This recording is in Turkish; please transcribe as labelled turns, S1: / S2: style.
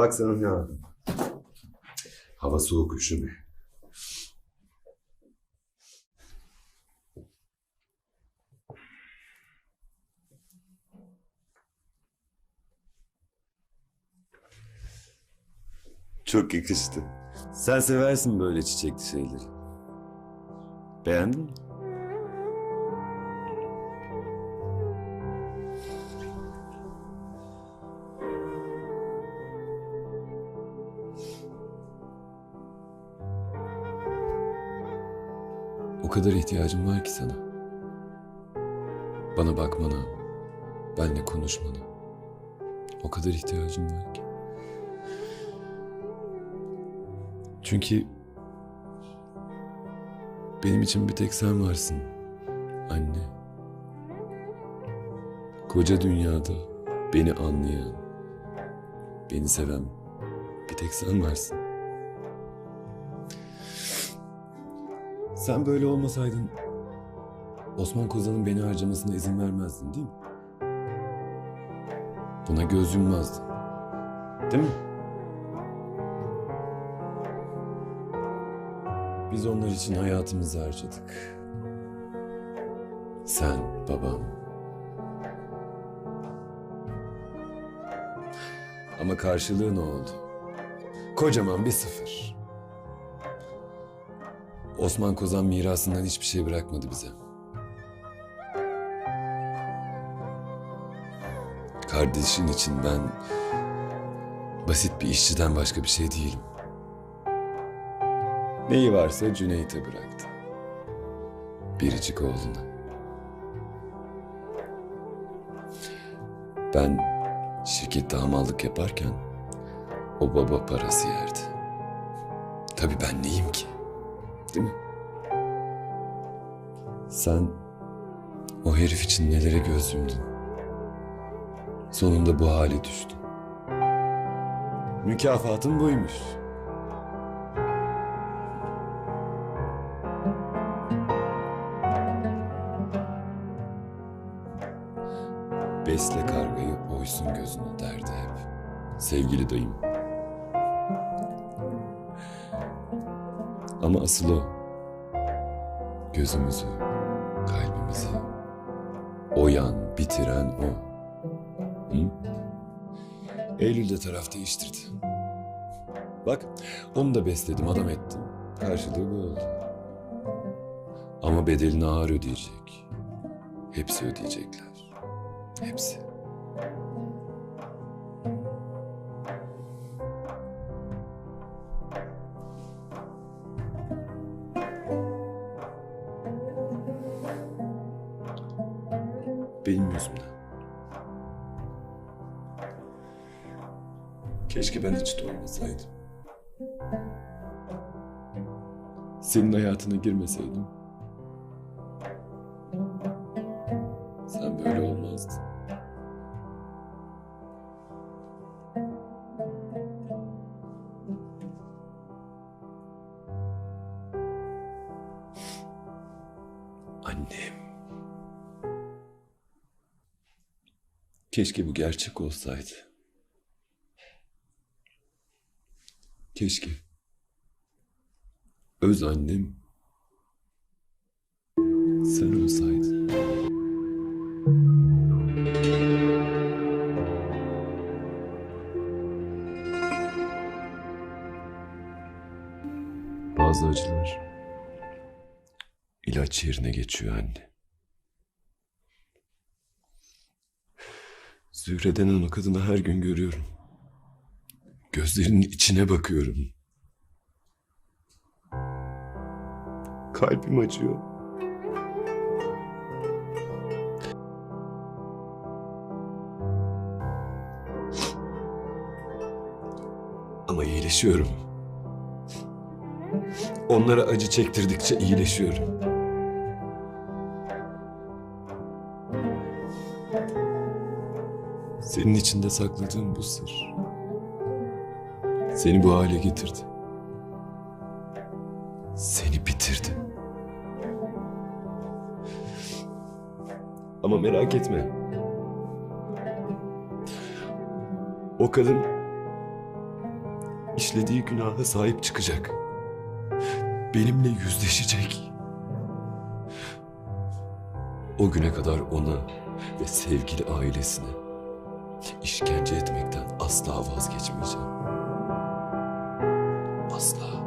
S1: Bak sana ne aldım. Hava soğuk üşüme. Çok yakıştı. Sen seversin böyle çiçekli şeyleri. Beğendin mi?
S2: Kadar ihtiyacım var ki sana. Bana bakmana, benle konuşmana. O kadar ihtiyacım var ki. Çünkü benim için bir tek sen varsın. Anne. Koca dünyada beni anlayan, beni seven bir tek sen varsın. Sen böyle olmasaydın Osman Kozan'ın beni harcamasına izin vermezdin değil mi? Buna göz yummazdın. Değil mi? Biz onlar için hayatımızı harcadık. Sen, babam. Ama karşılığı ne oldu? Kocaman bir sıfır. Osman Kozan mirasından hiçbir şey bırakmadı bize. Kardeşin için ben basit bir işçiden başka bir şey değilim. Neyi varsa Cüneyt'e bıraktı. Biricik oğluna. Ben şirkette hamallık yaparken o baba parası yerdi. Tabii ben neyim ki? Değil mi? Sen o herif için nelere göz yumdun. Sonunda bu hale düştün. Mükafatın buymuş. Besle kargayı oysun gözünü derdi hep. Sevgili dayım. Ama asıl o. Gözümüzü, kalbimizi oyan, bitiren o. Hı? Eylül de taraf değiştirdi. Bak, onu da besledim, adam ettim. Karşılığı bu oldu. Ama bedelini ağır ödeyecek. Hepsi ödeyecekler. Hepsi. Benim yüzümden. Keşke ben hiç doğmasaydım. Senin hayatına girmeseydim. Sen böyle olmazdın. Annem. Keşke bu gerçek olsaydı. Keşke. Öz annem sen olsaydın. Bazı acılar ilaç yerine geçiyor anne. Zühre denen o kadını her gün görüyorum. Gözlerinin içine bakıyorum. Kalbim acıyor. Ama iyileşiyorum. Onlara acı çektirdikçe iyileşiyorum. Senin içinde sakladığım bu sır. Seni bu hale getirdi. Seni bitirdi. Ama merak etme. O kadın işlediği günaha sahip çıkacak. Benimle yüzleşecek. O güne kadar ona ve sevgili ailesine işkence etmekten asla vazgeçmeyeceğim. Asla.